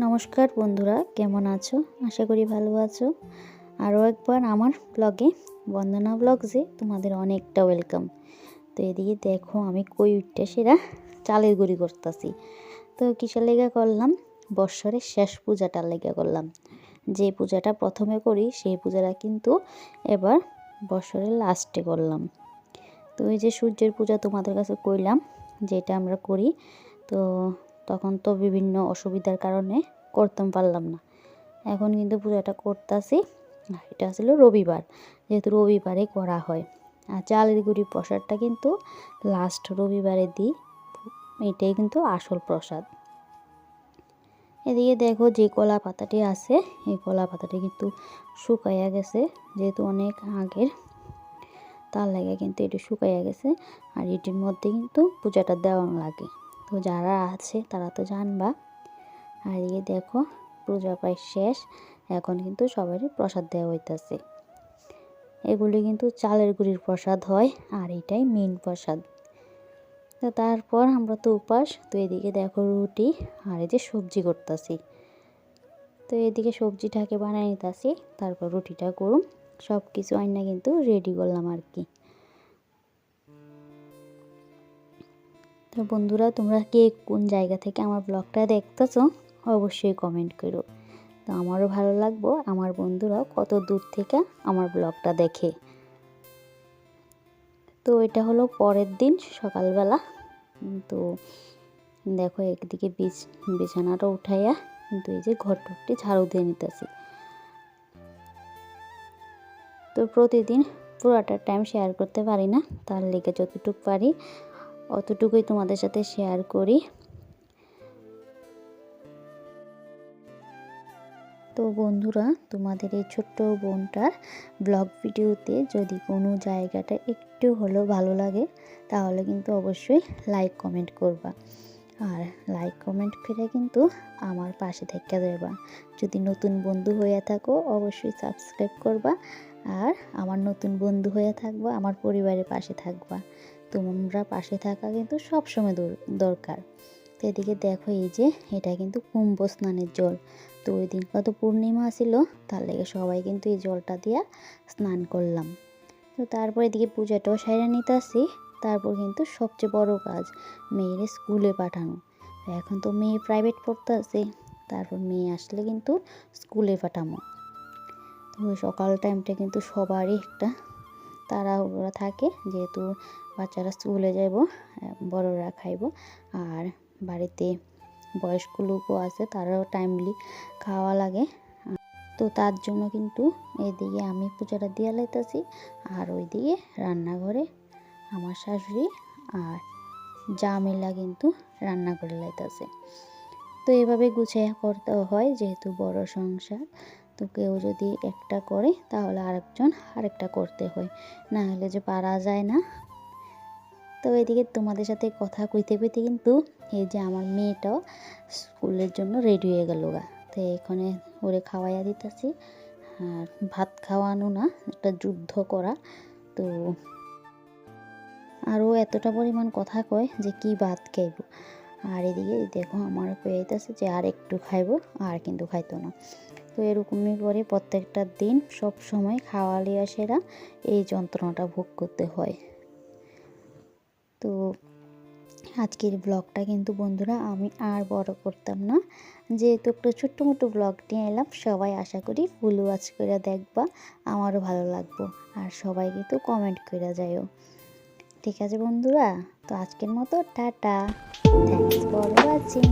নমস্কার বন্ধুরা, কেমন আছো? আশা করি ভালো আছো। আরও একবার আমার ব্লগে, বন্দনা ব্লগসে তোমাদের অনেকটা ওয়েলকাম। তো এদিকে দেখো, আমি কই উঠতে সেরা চালের গুঁড়ি করতেছি। তো কিসের লেগা করলাম? বৎসরের শেষ পূজাটার লেগা করলাম। যে পূজাটা প্রথমে করি, সেই পূজাটা কিন্তু এবার বছরের লাস্টে করলাম। তো এই যে সূর্যের পূজা তোমাদের কাছে কইলাম, যেটা আমরা করি, তো তখন তো বিভিন্ন অসুবিধার কারণে করতাম পারলাম না। এখন কিন্তু পূজাটা করতেছি। এটা ছিল রবিবার, যেহেতু রবিবারে করা হয়। আর চালের গুঁড়ি প্রসাদটা কিন্তু লাস্ট রবিবারে দিই এটাই কিন্তু আসল প্রসাদ। এদিকে দেখো যে কলা পাতাটি আছে, এই কলা পাতাটি কিন্তু শুকাইয়া গেছে, যেহেতু অনেক আগের, তার লাগে কিন্তু এটি শুকাইয়া গেছে। আর এটির মধ্যে কিন্তু পূজাটা দেওয়া লাগে। তো যারা আছে তারা তো জানবা। আর এই দেখো, পূজা প্রায় শেষ। এখন কিন্তু সবারই প্রসাদ দেওয়া হইতেছে। এগুলি কিন্তু চালের গুঁড়ির প্রসাদ হয়, আর এটাই মেন প্রসাদ। তো তারপর আমরা তো উপাস, তো এদিকে দেখো রুটি, আর এই যে সবজি করতেছি। তো এদিকে সবজিটাকে বানিয়ে নিতেছি, তারপর রুটিটা করুম। সব কিছু আইনা কিন্তু রেডি করলাম আর কি। তো বন্ধুরা, তোমরা কে কোন জায়গা থেকে আমার ব্লগটা দেখতেছো, অবশ্যই কমেন্ট করো। তো আমারও ভালো লাগবো, আমার বন্ধুরাও কত দূর থেকে আমার ব্লগটা দেখে। তো এটা হলো পরের দিন সকালবেলা। তো দেখো, একদিকে বিছ, বিছানাটা উঠাইয়া কিন্তু এই যে ঘরটুকটি ঝাড়ু দিয়ে নিতেছি। তো প্রতিদিন পুরোটা টাইম শেয়ার করতে পারি না, তার লেগে যতটুকু পারি অতটুকুই তোমাদের সাথে শেয়ার করি। তো বন্ধুরা, তোমাদের এই ছোট্ট বোনটার ব্লগ ভিডিওতে যদি কোনো জায়গাটা একটু হলেও ভালো লাগে, তাহলে কিন্তু অবশ্যই লাইক কমেন্ট করবা। আর লাইক কমেন্ট করে কিন্তু আমার পাশে থেকে দেবা যদি নতুন বন্ধু হয়ে থাকো, অবশ্যই সাবস্ক্রাইব করবা। আর আমার নতুন বন্ধু হয়ে থাকবা, আমার পরিবারের পাশে থাকবা। তোমরা পাশে থাকা কিন্তু সবসময় দরকার। তো এদিকে দেখো এই যে, এটা কিন্তু কুম্ভ স্নানের জল। তো ওই দিন কত পূর্ণিমা ছিল, তার লেগে সবাই কিন্তু এই জলটা দিয়া স্নান করলাম। তো তারপর এদিকে পূজাটাও সাইরা নিতে আসি তারপর কিন্তু সবচেয়ে বড় কাজ মেয়ের স্কুলে পাঠানো। এখন তো মেয়ে প্রাইভেট পড়তে আছে, তারপর মেয়ে আসলে কিন্তু স্কুলে পাঠামো। তো সকাল টাইমটা কিন্তু সবারই একটা তাড়াহুড়া থাকে, যেহেতু বাচ্চারা স্কুলে যাব বড়রা খাইব, আর বাড়িতে বয়স্ক লোকও আছে, তারাও টাইমলি খাওয়া লাগে। তো তার জন্য কিন্তু এদিকে আমি পূজাটা দিয়ে লাইতেছি, আর ওইদিকে রান্নাঘরে আমার শাশুড়ি আর জামিলা কিন্তু রান্না করে লাইতেছে। তো এভাবে গুছিয়ে করতে হয় যেহেতু বড় সংসার। তো কেউ যদি একটা করে তাহলে আরেকজন আরেকটা করতে হয়। না হলে যে পারা যায় না। তো এদিকে তোমাদের সাথে কথা কইতে কইতে কিন্তু এই যে আমার মেয়েটাও স্কুলের জন্য রেডি হয়ে গেল গা। তো এখানে ওরে খাওয়াইয়া দিতেছি। আর ভাত খাওয়ানো না, একটা যুদ্ধ করা। তো আরও এতটা পরিমাণ কথা কয় যে কি ভাত খাইব। আর এদিকে দেখো আমারও আমার পেয়েছে যে আর একটু খাইবো, আর কিন্তু খাইতো না। তো এরকমই করে প্রত্যেকটা দিন সব সময় খাওয়ালে আসেরা এই যন্ত্রণাটা ভোগ করতে হয়। তো আজকের ব্লগটা কিন্তু বন্ধুরা আমি আর বড় করতাম না। যেহেতু একটা ছোট্ট মোটো ব্লগ নিয়ে এলাম, সবাই আশা করি ফুল ওয়াচ করে দেখবা, আমারও ভালো লাগবো। আর সবাই কিন্তু কমেন্ট করে যাইও ঠিক আছে বন্ধুরা? তো আজকের মতো টাটা। Thanks for watching